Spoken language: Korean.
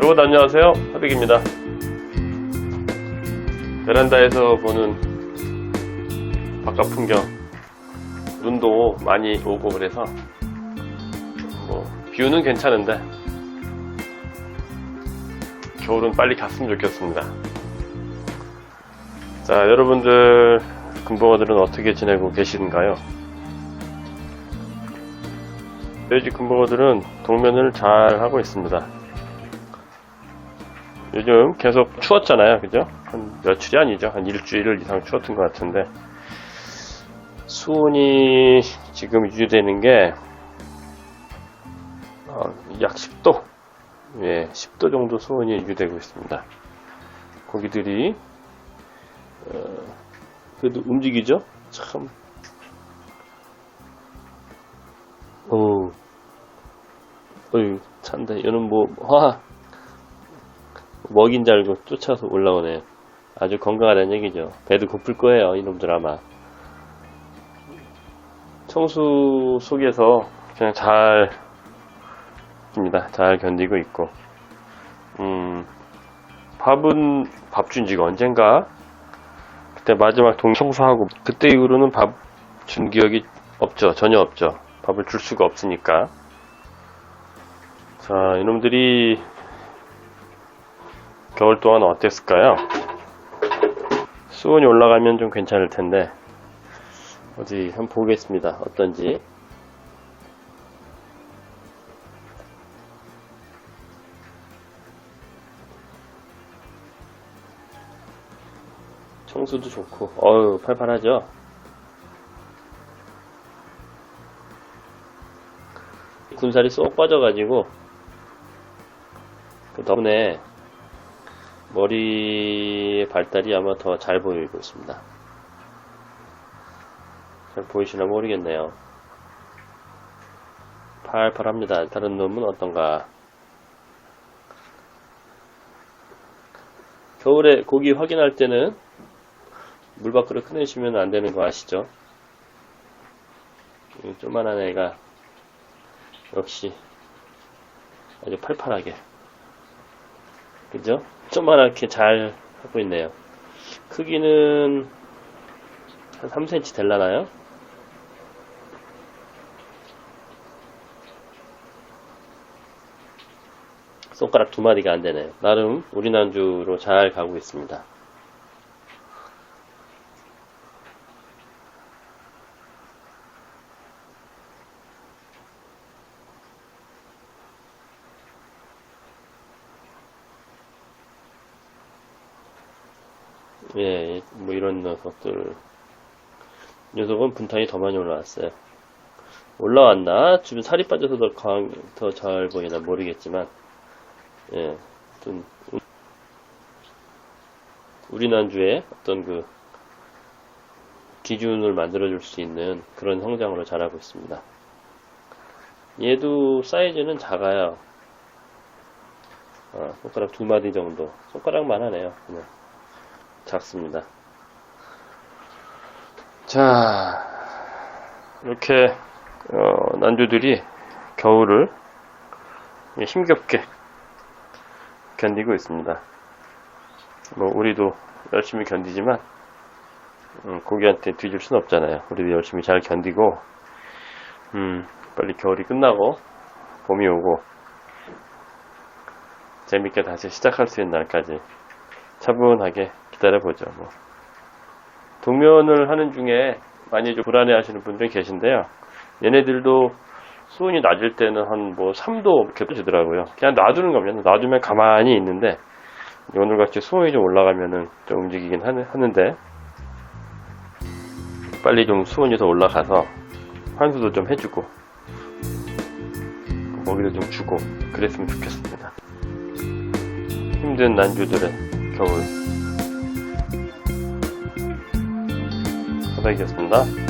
여러분 안녕하세요. 하백입니다. 베란다에서 보는 바깥 풍경. 눈도 많이 오고 그래서 뭐 뷰는 괜찮은데 겨울은 빨리 갔으면 좋겠습니다. 자 여러분들 금붕어들은 어떻게 지내고 계시는가요? 돼지 금붕어들은 동면을 잘 하고 있습니다 요즘 계속 추웠잖아요. 그죠? 한 며칠이 아니죠. 한 일주일 이상 추웠던 것 같은데. 수온이 지금 유지되는 게, 어, 약 10도. 예, 10도 정도 수온이 유지되고 있습니다. 고기들이, 어, 그래도 움직이죠? 참. 어우, 어휴, 찬데. 얘는 뭐, 와, 먹인 줄 알고 쫓아서 올라오네. 아주 건강하다는 얘기죠. 배도 고플 거예요, 이놈들 아마. 청수 속에서 그냥 잘, 입니다. 잘 견디고 있고. 음, 밥은 밥 준 지가 언젠가? 그때 마지막 동청소하고, 그때 이후로는 밥 준 기억이 없죠. 전혀 없죠. 밥을 줄 수가 없으니까. 자, 이놈들이 겨울 동안 어땠을까요? 수온이 올라가면 좀 괜찮을 텐데 어디 한번 보겠습니다. 어떤지. 청수도 좋고, 어유 팔팔하죠? 군살이 쏙 빠져가지고, 그 덕분에 머리의 발달이 아마 더 잘 보이고 있습니다. 잘 보이시나 모르겠네요. 팔팔합니다. 다른 놈은 어떤가? 겨울에 고기 확인할 때는 물 밖으로 꺼내시면 안 되는 거 아시죠? 이 조만한 애가 역시 아주 팔팔하게 그죠? 조그맣게 잘 하고 있네요. 크기는 한 3cm 될라나요? 손가락 두 마디가 안 되네요. 나름 우리 난주로 잘 가고 있습니다. 예, 뭐 이런 녀석들. 녀석은 분탕이 더 많이 올라왔어요. 올라왔나? 지금 살이 빠져서 더 강, 더 잘 보이나 모르겠지만, 예, 어떤, 우리 난주의 어떤 그, 기준을 만들어줄 수 있는 그런 성장으로 자라고 있습니다. 얘도 사이즈는 작아요. 어, 손가락 두 마디 정도. 손가락만 하네요. 그냥. 작습니다. 자, 이렇게 어, 난주들이 겨울을 힘겹게 견디고 있습니다. 뭐 우리도 열심히 견디지만 음, 고기한테 뒤질 수는 없잖아요. 우리도 열심히 잘 견디고 음, 빨리 겨울이 끝나고 봄이 오고 재밌게 다시 시작할 수 있는 날까지 차분하게 기다려 보죠. 뭐. 동면을 하는 중에 많이 좀 불안해 하시는 분들이 계신데요. 얘네들도 수온이 낮을 때는 한 뭐 3도 이렇게 떠지더라고요. 그냥 놔두는 겁니다. 놔두면 가만히 있는데, 오늘같이 수온이 좀 올라가면은 좀 움직이긴 하는데, 빨리 좀 수온이 더 올라가서 환수도 좀 해주고, 먹이도 좀 주고, 그랬으면 좋겠습니다. 힘든 난주들의 겨울. 바닥이었습니다.